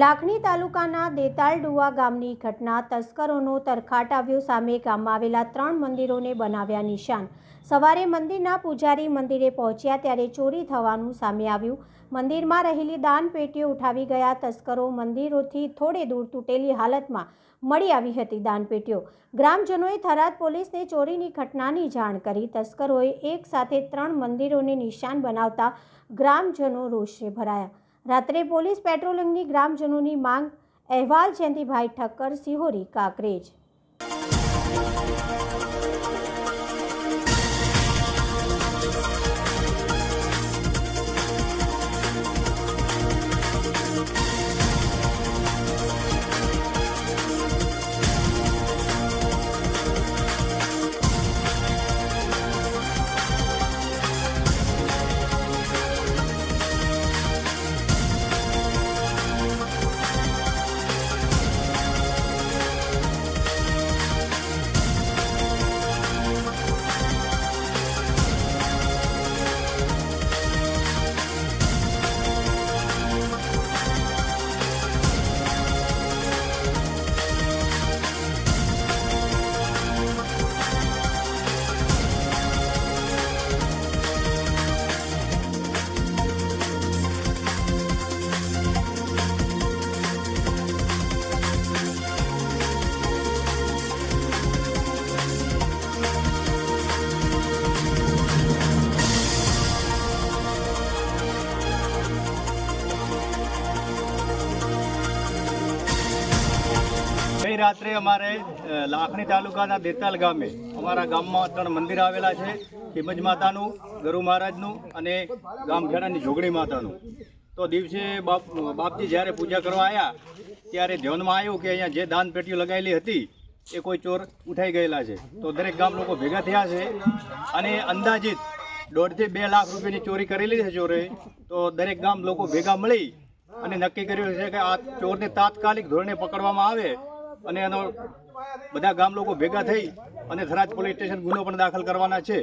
લાખણી તાલુકાના દેતાલડુવા ગામની ઘટના તસ્કરોનો તરખાટ આવ્યો સામે ગામમાં આવેલા ત્રણ મંદિરોને બનાવ્યા નિશાન. સવારે મંદિરના પૂજારી મંદિરે પહોંચ્યા ત્યારે ચોરી થવાનું સામે આવ્યું. મંદિરમાં રહેલી દાન પેટીઓ ઉઠાવી ગયા તસ્કરો મંદિરોથી થોડે દૂર તૂટેલી હાલતમાં મળી આવી હતી દાનપેટીઓ ગ્રામજનોએ થરાદ પોલીસને ચોરીની ઘટનાની જાણ કરી. તસ્કરોએ એક સાથે ત્રણ મંદિરોને નિશાન બનાવતા ગ્રામજનો રોષે ભરાયા. રાત્રે પોલીસ પેટ્રોલિંગની ગ્રામજનોની માંગ અહેવાલ જયંતિભાઈ ઠક્કર સિહોરી કાંકરેજ. ગઈ રાત્રે અમારે લાખણી તાલુકાના દેતાલ ગામે અમારા ગામમાં ત્રણ મંદિર આવેલા છે, હિમજ માતાનું, ગરુ મહારાજનું અને ગામખેડાની જોગણી માતાનું. તો દિવસે બાપ, બાપજી જ્યારે પૂજા કરવા આવ્યા ત્યારે ધ્યાનમાં આવ્યું કે અહીંયા જે દાન પેટીઓ લગાવેલી હતી, એ કોઈ ચોર ઉઠાઈ ગયેલા છે. તો દરેક ગામ લોકો ભેગા થયા છે અને અંદાજિત દોઢથી બે લાખ રૂપિયાની ચોરી કરેલી છે ચોરે. તો દરેક ગામ લોકો ભેગા મળી અને નક્કી કર્યું છે કે આ ચોરને તાત્કાલિક ધોરણે પકડવામાં આવે અને એનો બધા ગામ લોકો ભેગા થઈ અને થરાદ પોલીસ સ્ટેશન ગુનો પણ દાખલ કરવાના છે.